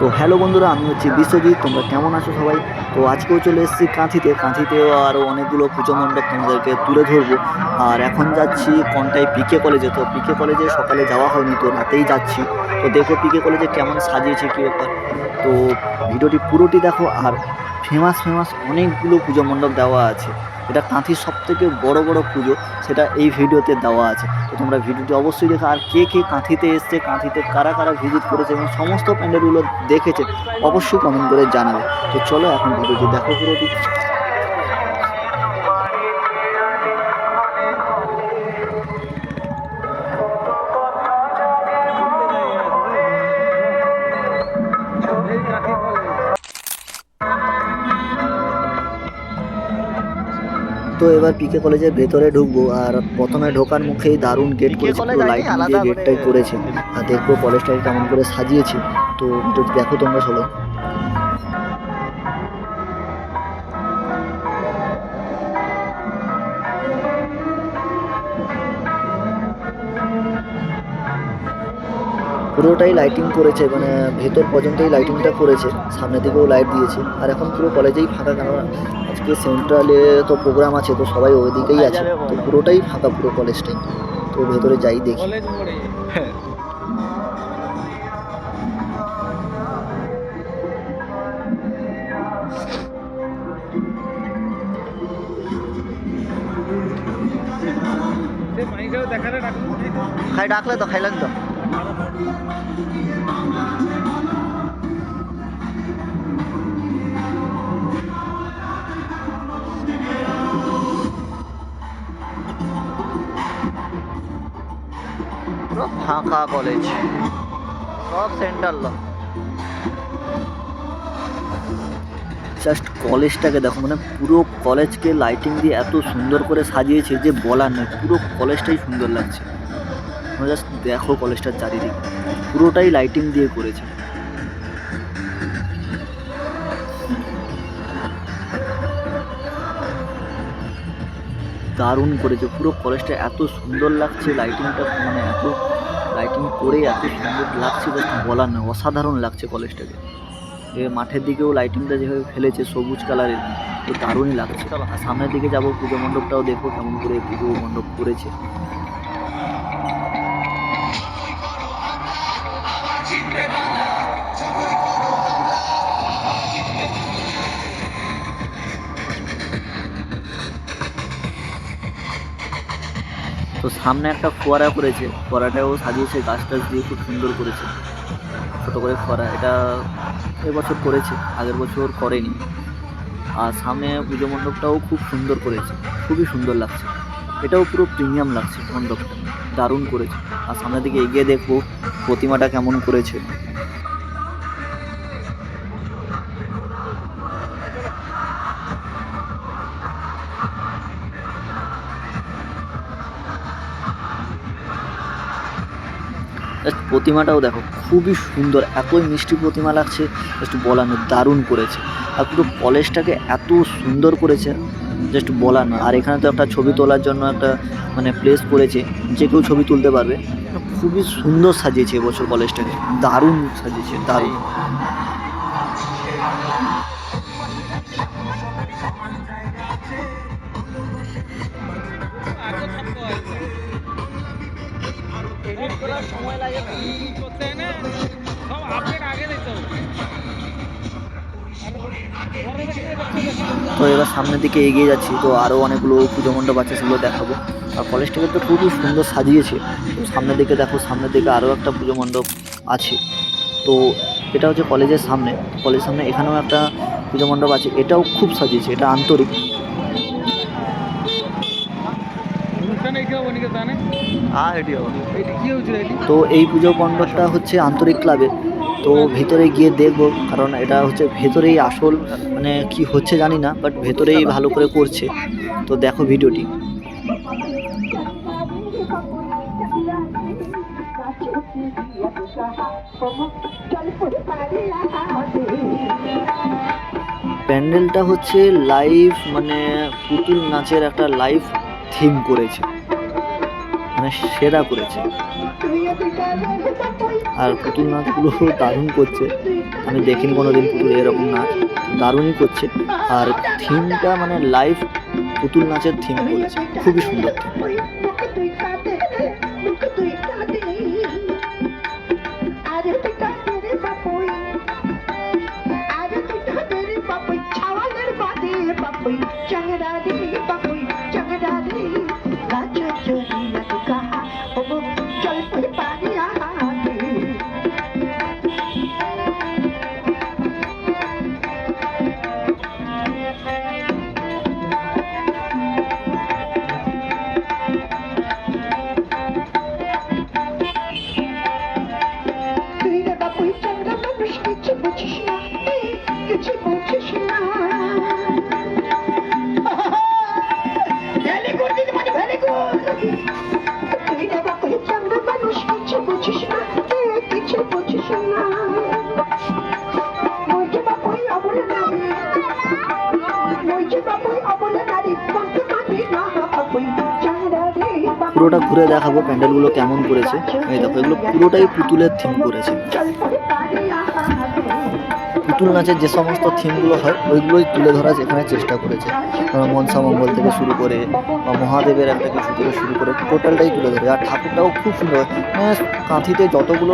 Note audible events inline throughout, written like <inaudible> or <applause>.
তো হ্যালো বন্ধুরা, আমি হচ্ছি বিশ্বজিৎ, তোমরা কেমন আছো সবাই? তো আজকেও চলে এসেছি কাঁথিতে, কাঁথিতেও আরও অনেকগুলো পুজো মণ্ডপ তোমাদেরকে তুলে ধরবো। আর এখন যাচ্ছি কোনটায় পিকে কলেজে তো পিকে কলেজে সকালে যাওয়া হয়নি, তো রাতেই যাচ্ছি। তো দেখো পিকে কলেজে কেমন সাজিয়েছে, কী ব্যাপার? তো ভিডিওটি পুরোটি দেখো, আর ফেমাস ফেমাস অনেকগুলো পুজো মণ্ডপ দেওয়া আছে। এটা কাঁথির সব থেকে বড় বড় পুজো, সেটা এই ভিডিওতে দেওয়া আছে। তো তোমরা ভিডিওটি অবশ্যই দেখো, আর কে কে কাঁথিতে এসছে, কাঁথিতে কারা কারা ভিজিট করেছে এবং সমস্ত প্যান্ডেলগুলো দেখেছে, অবশ্যই কমেন্ট করে জানাবে। তো চলো এখন ভিডিওটি দেখো। পুরোটি তো এবার পিকে কলেজের ভেতরে ঢুকবো আর প্রথমে ঢোকার মুখেই দারুণ গেট করেছে পুরো লাইটিং আলাদা দিয়ে গেটটাই করেছে। আর দেখব কলেজটাকে কেমন করে সাজিয়েছে। তো দেখো তোমরা চলো পুরোটাই লাইটিং করেছে মানে ভেতর পর্যন্তই লাইটিংটা করেছে সামনের দিকেও লাইট দিয়েছে। আর এখন পুরো কলেজেই ফাঁকা কেন আজকে সেন্ট্রালে তো প্রোগ্রাম আছে তো সবাই ওইদিকেই আছে। তো পুরোটাই ফাঁকা পুরো কলেজটাই তো ভেতরে যাই দেখি। <laughs> খাই ডাকলে তো খাইলেন তো ফাঁকা কলেজ সব সেন্টার ল জাস্ট কলেজটাকে দেখো মানে পুরো কলেজকে লাইটিং দিয়ে এত সুন্দর করে সাজিয়েছে যে বলার নয়, পুরো কলেজটাই সুন্দর লাগছে। তোমরা জাস্ট দেখো কলেজটার চারিদিক। পুরোটাই লাইটিং দিয়ে করেছে। দারুণ করেছে। পুরো কলেজটা এত সুন্দর লাগছে লাইটিংটা মানে এত লাইটিং করে এত সুন্দর লাগছে জাস্ট বলার নয়, অসাধারণ লাগছে কলেজটাকে এ মাঠের দিকেও লাইটিংটা যেভাবে ফেলেছে, সবুজ কালারের তো দারুণই লাগছে। সামনের দিকে যাব, পুজো মণ্ডপটাও দেখো কেমন করে পুজো মণ্ডপ করেছে। তো সামনে একটা ফোয়ারা করেছে। ফোয়ারাটাও সাজিয়েছে গাছ টাছ দিয়ে খুব সুন্দর করেছে। ছোটো করে ফোয়ারা, এটা এবছর করেছে, আগের বছর করেনি। আর সামনে পুজো মণ্ডপটাও খুব সুন্দর করেছে, খুবই সুন্দর লাগছে। এটাও পুরো প্রিমিয়াম লাগছে মণ্ডপটা, দারুণ করেছে। আর সামনের দিকে এগিয়ে দেখব প্রতিমাটা কেমন করেছে। প্রতিমাটাও দেখো, খুবই সুন্দর, এতই মিষ্টি প্রতিমা লাগছে জাস্ট বলানো দারুণ করেছে। আর পুরো কলেজটাকে এত সুন্দর করেছে জাস্ট বলা না আর এখানে তো একটা ছবি তোলার জন্য একটা মানে প্লেস করেছে, যে কেউ ছবি তুলতে পারবে। খুবই সুন্দর সাজিয়েছে এবছর কলেজটাকে দারুণ সাজিয়েছে, দারুণ। তো। এবার সামনের দিকে এগিয়ে যাচ্ছি, তো আরও অনেকগুলো পুজো মণ্ডপ আছে সেগুলো দেখাবো। আর কলেজটাকে তো খুবই সুন্দর সাজিয়েছে। তো সামনের দিকে দেখো, সামনের দিকে আরও একটা পুজো মণ্ডপ আছে। তো এটা হচ্ছে কলেজের সামনে। কলেজের সামনে এখানেও একটা পুজো মণ্ডপ আছে। এটাও খুব সাজিয়েছে, এটা আন্তরিক। তো এই পুজো মণ্ডপটা হচ্ছে আন্তরিক ক্লাবে। তো ভেতরে গিয়ে দেখব কারণ এটা হচ্ছে ভেতরেই আসল মানে কি হচ্ছে জানি না বাট ভেতরেই ভালো করে করছে। তো দেখো ভিডিওটি। প্যান্ডেলটা হচ্ছে লাইভ মানে পুতুল নাচের একটা লাইভ থিম করেছে। মানে সেরা করেছে। আর পুতুল নাচগুলো <laughs> দারুণ করছে। আমি দেখিনি কোনো দিন পুতুল এরকম নাচ। দারুণই করছে। আর থিমটা মানে লাইভ পুতুল নাচের থিম করেছে। খুবই সুন্দর থিম পুরোটা ঘুরে দেখাবো প্যান্ডেলগুলো কেমন করেছে। এই দেখো, এগুলো পুরোটাই পুতুলের থিম করেছে। পুতুল নাচের যে সমস্ত থিমগুলো হয়, ওইগুলোই তুলে ধরার এখানে চেষ্টা করেছে। মনসা মঙ্গল থেকে শুরু করে, বা মহাদেবের একটা কিছু থেকে শুরু করে টোটালটাই তুলে ধরে আর ঠাকুরটাও খুব সুন্দর। মানে কাঁথিতে যতগুলো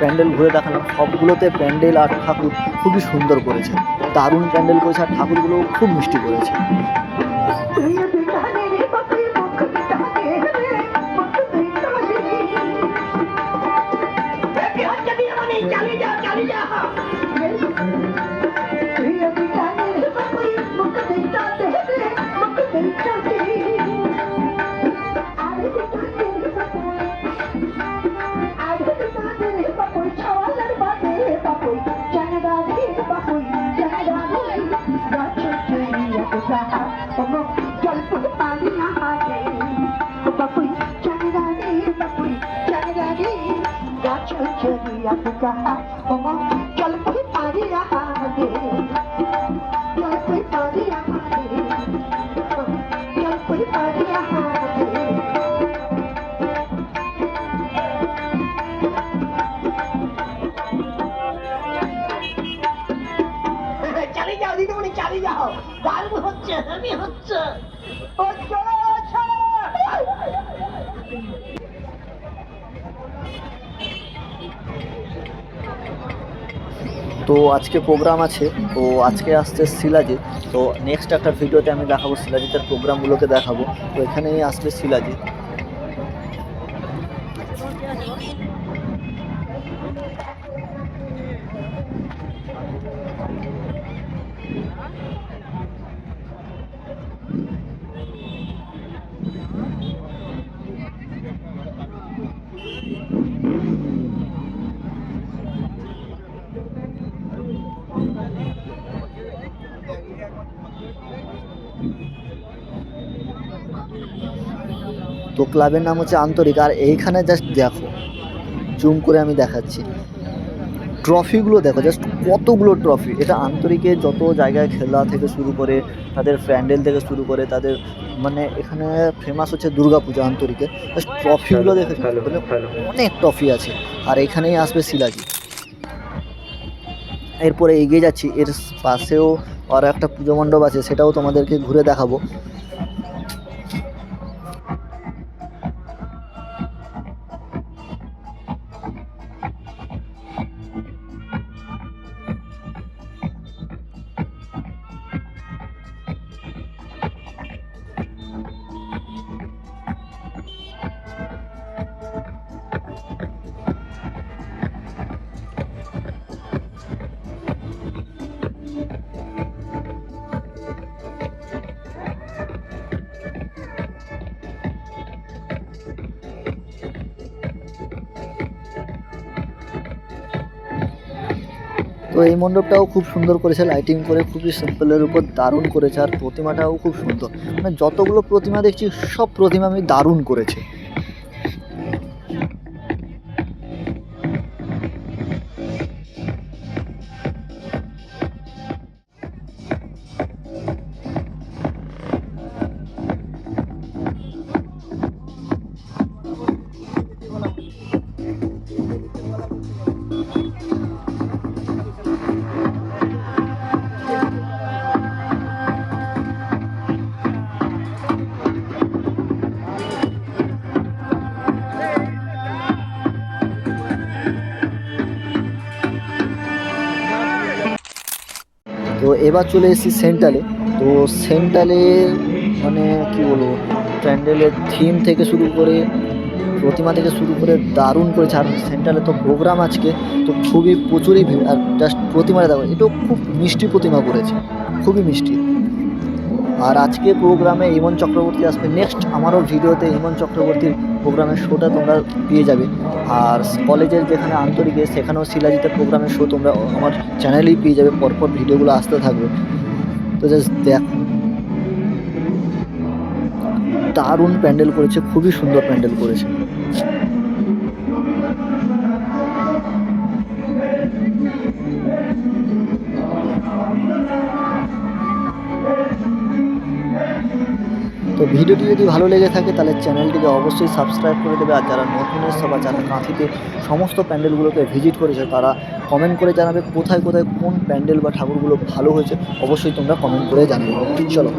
প্যান্ডেল ঘুরে দেখালাম, সবগুলোতে প্যান্ডেল আর ঠাকুর খুবই সুন্দর করেছে। দারুণ প্যান্ডেল করেছে আর ঠাকুরগুলো খুব মিষ্টি করেছে। চুরিয়া কহা ওমো জলপুর পানি আহারে জলপুর পানি আহারে জলপুর পানি আহারে চালিয়ে যাও দিদিমণি চালিয়ে যাও দারুণ হচ্ছে হেমি হচ্ছে ও চলো তো আজকে প্রোগ্রাম আছে, তো আজকে আসছে শিলাজিৎ। তো নেক্সট একটা ভিডিওতে আমি দেখাবো শিলাজিতের প্রোগ্রামগুলোকে দেখাবো। তো এখানেই আসবে শিলাজিৎ। তো ক্লাবের নাম হচ্ছে আন্তরিক, আর এইখানে জাস্ট দেখো, জুম করে আমি দেখাচ্ছি। ট্রফিগুলো দেখো জাস্ট কতগুলো ট্রফি। এটা আন্তরিকে যত জায়গায় খেলা থেকে শুরু করে, তাদের প্যান্ডেল থেকে শুরু করে, তাদের মানে এখানে ফেমাস হচ্ছে দুর্গাপূজা আন্তরিকে। জাস্ট ট্রফিগুলো দেখে অনেক ট্রফি আছে। আর এখানেই আসবে শিলাজি। এরপরে এগিয়ে যাচ্ছি, এর পাশেও আর একটা পুজো মণ্ডপ আছে, সেটাও তোমাদেরকে ঘুরে দেখাবো। এই মণ্ডপটাও খুব সুন্দর করেছে লাইটিং করে খুবই সিম্পলের উপর দারুণ করেছে, আর প্রতিমাটাও খুব সুন্দর। মানে যতগুলো প্রতিমা দেখছি, সব প্রতিমা আমি দারুণ করেছে। এবার চলে এসেছি সেন্ট্রালে তো সেন্ট্রালে মানে কী বলব? প্যান্ডেলের থিম থেকে শুরু করে, প্রতিমা থেকে শুরু করে দারুণ করেছে আর সেন্ট্রালে তো প্রোগ্রাম আজকে, তো খুবই প্রচুরই ভিড়। আর জাস্ট প্রতিমাটা দেখো, এটাও খুব মিষ্টি প্রতিমা করেছে। খুবই মিষ্টি। আর আজকে প্রোগ্রামে ইমন চক্রবর্তী আসবে। নেক্সট আমারও ভিডিওতে ইমন চক্রবর্তীর প্রোগ্রামের শোটা তোমরা পেয়ে যাবে। আর কলেজের যেখানে আন্তরিকে সেখানেও শিলাজিতের প্রোগ্রামের শো তোমরা আমার চ্যানেলেই পেয়ে যাবে। পরপর ভিডিওগুলো আসতে থাকবে। তো জাস্ট দেখ। দারুণ প্যান্ডেল করেছে, খুবই সুন্দর প্যান্ডেল করেছে। তো ভিডিওটি যদি ভালো লেগে থাকে তাহলে চ্যানেলটিকে অবশ্যই সাবস্ক্রাইব করে দেবে। আর যারা নতুন এসছে বা যারা কাঁথিতে সমস্ত প্যান্ডেলগুলোকে ভিজিট করেছে, তারা কমেন্ট করে জানাবে কোথায় কোথায় কোন প্যান্ডেল বা ঠাকুরগুলো ভালো হয়েছে। অবশ্যই তোমরা কমেন্ট করে জানাবে চলো